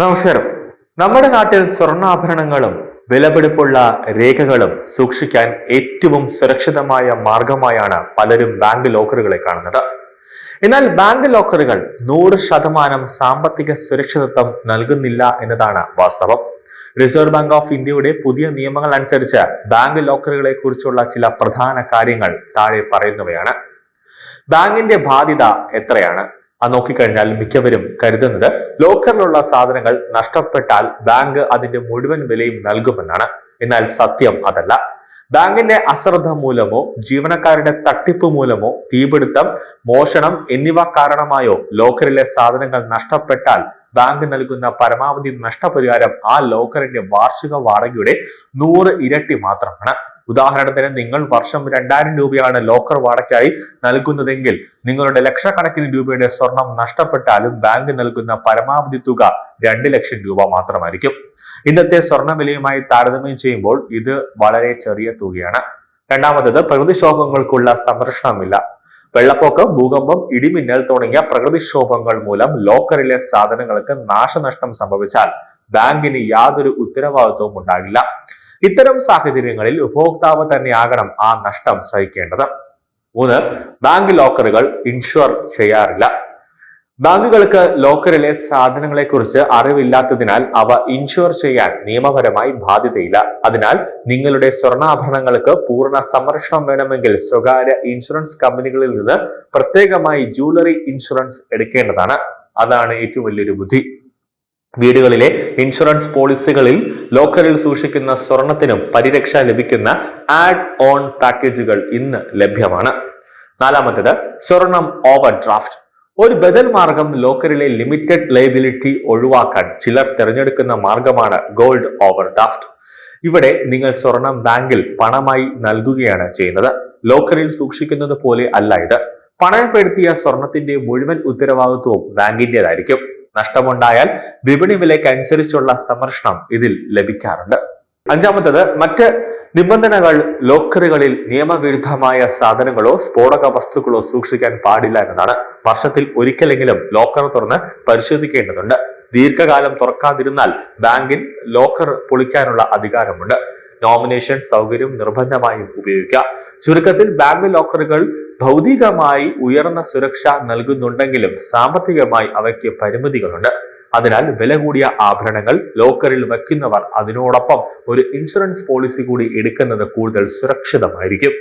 നമസ്കാരം. നമ്മുടെ നാട്ടിൽ സ്വർണാഭരണങ്ങളും വിലപിടിപ്പുള്ള രേഖകളും സൂക്ഷിക്കാൻ ഏറ്റവും സുരക്ഷിതമായ മാർഗമായാണ് പലരും ബാങ്ക് ലോക്കറുകളെ കാണുന്നത്. എന്നാൽ ബാങ്ക് ലോക്കറുകൾ നൂറ് ശതമാനം സാമ്പത്തിക സുരക്ഷിതത്വം നൽകുന്നില്ല എന്നതാണ് വാസ്തവം. റിസർവ് ബാങ്ക് ഓഫ് ഇന്ത്യയുടെ പുതിയ നിയമങ്ങൾ അനുസരിച്ച് ബാങ്ക് ലോക്കറുകളെ കുറിച്ചുള്ള ചില പ്രധാന കാര്യങ്ങൾ താഴെ പറയുന്നവയാണ്. ബാങ്കിന്റെ ബാധ്യത എത്രയാണ്? അത് നോക്കിക്കഴിഞ്ഞാൽ മിക്കവരും കരുതുന്നത് ലോക്കറിലുള്ള സാധനങ്ങൾ നഷ്ടപ്പെട്ടാൽ ബാങ്ക് അതിന്റെ മുഴുവൻ വിലയും നൽകുമെന്നാണ്. എന്നാൽ സത്യം അതല്ല. ബാങ്കിന്റെ അശ്രദ്ധ മൂലമോ ജീവനക്കാരുടെ തട്ടിപ്പ് മൂലമോ തീപിടുത്തം മോഷണം എന്നിവ കാരണമായോ ലോക്കറിലെ സാധനങ്ങൾ നഷ്ടപ്പെട്ടാൽ ബാങ്ക് നൽകുന്ന പരമാവധി നഷ്ടപരിഹാരം ആ ലോക്കറിന്റെ വാർഷിക വാടകയുടെ നൂറ് ഇരട്ടി മാത്രമാണ്. ഉദാഹരണത്തിന് നിങ്ങൾ വർഷം രണ്ടായിരം രൂപയാണ് ലോക്കർ വാടകയ്ക്കായി നൽകുന്നതെങ്കിൽ നിങ്ങളുടെ ലക്ഷക്കണക്കിന് രൂപയുടെ സ്വർണം നഷ്ടപ്പെട്ടാലും ബാങ്ക് നൽകുന്ന പരമാവധി തുക രണ്ട് ലക്ഷം രൂപ മാത്രമായിരിക്കും. ഇന്നത്തെ സ്വർണ വിലയുമായി താരതമ്യം ചെയ്യുമ്പോൾ ഇത് വളരെ ചെറിയ തുകയാണ്. രണ്ടാമത്തത് പ്രകൃതിക്ഷോഭങ്ങൾക്കുള്ള സംരക്ഷണമില്ല. വെള്ളപ്പൊക്കം ഭൂകമ്പം ഇടിമിന്നൽ തുടങ്ങിയ പ്രകൃതിക്ഷോഭങ്ങൾ മൂലം ലോക്കറിലെ സാധനങ്ങൾക്ക് നാശനഷ്ടം സംഭവിച്ചാൽ ബാങ്കിന് യാതൊരു ഉത്തരവാദിത്വവും ഉണ്ടാകില്ല. ഇത്തരം സാഹചര്യങ്ങളിൽ ഉപഭോക്താവ് തന്നെയാകണം ആ നഷ്ടം സഹിക്കേണ്ടത്. മൂന്ന് ബാങ്ക് ലോക്കറുകൾ ഇൻഷുർ ചെയ്യാറില്ല. ബാങ്കുകൾക്ക് ലോക്കറിലെ സാധനങ്ങളെക്കുറിച്ച് അറിവില്ലാത്തതിനാൽ അവ ഇൻഷുർ ചെയ്യാൻ നിയമപരമായി ബാധ്യതയില്ല. അതിനാൽ നിങ്ങളുടെ സ്വർണാഭരണങ്ങൾക്ക് പൂർണ സംരക്ഷണം വേണമെങ്കിൽ സ്വകാര്യ ഇൻഷുറൻസ് കമ്പനികളിൽ നിന്ന് പ്രത്യേകമായി ജൂവലറി ഇൻഷുറൻസ് എടുക്കേണ്ടതാണ്. അതാണ് ഏറ്റവും വലിയൊരു ബുദ്ധി. വീടുകളിലെ ഇൻഷുറൻസ് പോളിസികളിൽ ലോക്കറിൽ സൂക്ഷിക്കുന്ന സ്വർണത്തിനും പരിരക്ഷ ലഭിക്കുന്ന ആഡ് ഓൺ പാക്കേജുകൾ ഇന്ന് ലഭ്യമാണ്. നാലാമത്തേത് സ്വർണം ഓവർ ഡ്രാഫ്റ്റ് ഒരു ബദൽ മാർഗം ലോക്കറിലെ ലിമിറ്റഡ് ലൈബിലിറ്റി ഒഴിവാക്കാൻ ചിലർ തിരഞ്ഞെടുക്കുന്ന മാർഗമാണ് ഗോൾഡ് ഓവർ ഡ്രാഫ്റ്റ് ഇവിടെ നിങ്ങൾ സ്വർണം ബാങ്കിൽ പണമായി നൽകുകയാണ് ചെയ്യുന്നത്. ലോക്കറിൽ സൂക്ഷിക്കുന്നത് പോലെ അല്ല ഇത്. പണയപ്പെടുത്തിയ സ്വർണത്തിന്റെ മുഴുവൻ ഉത്തരവാദിത്വവും ബാങ്കിന്റേതായിരിക്കും. നഷ്ടമുണ്ടായാൽ വിപണി വിലയ്ക്ക് അനുസരിച്ചുള്ള സംരക്ഷണം ഇതിൽ ലഭിക്കാറുണ്ട്. അഞ്ചാമത്തത് മറ്റ് നിബന്ധനകൾ ലോക്കറുകളിൽ നിയമവിരുദ്ധമായ സാധനങ്ങളോ സ്ഫോടക വസ്തുക്കളോ സൂക്ഷിക്കാൻ പാടില്ല എന്നതാണ്. വർഷത്തിൽ ഒരിക്കലെങ്കിലും ലോക്കർ തുറന്ന് പരിശോധിക്കേണ്ടതുണ്ട്. ദീർഘകാലം തുറക്കാതിരുന്നാൽ ബാങ്കിൻ ലോക്കർ പൊളിക്കാനുള്ള അധികാരമുണ്ട്. നോമിനേഷൻ സൗകര്യം നിർബന്ധമായും ഉപയോഗിക്കാം. ചുരുക്കത്തിൽ ബാങ്ക് ലോക്കറുകൾ ഭൗതികമായി ഉയർന്ന സുരക്ഷ നൽകുന്നുണ്ടെങ്കിലും സാമ്പത്തികമായി അവയ്ക്ക് പരിമിതികളുണ്ട്. അതിനാൽ വില കൂടിയ ആഭരണങ്ങൾ ലോക്കറിൽ വയ്ക്കുന്നവർ അതിനോടൊപ്പം ഒരു ഇൻഷുറൻസ് പോളിസി കൂടി എടുക്കുന്നത് കൂടുതൽ സുരക്ഷിതമായിരിക്കും.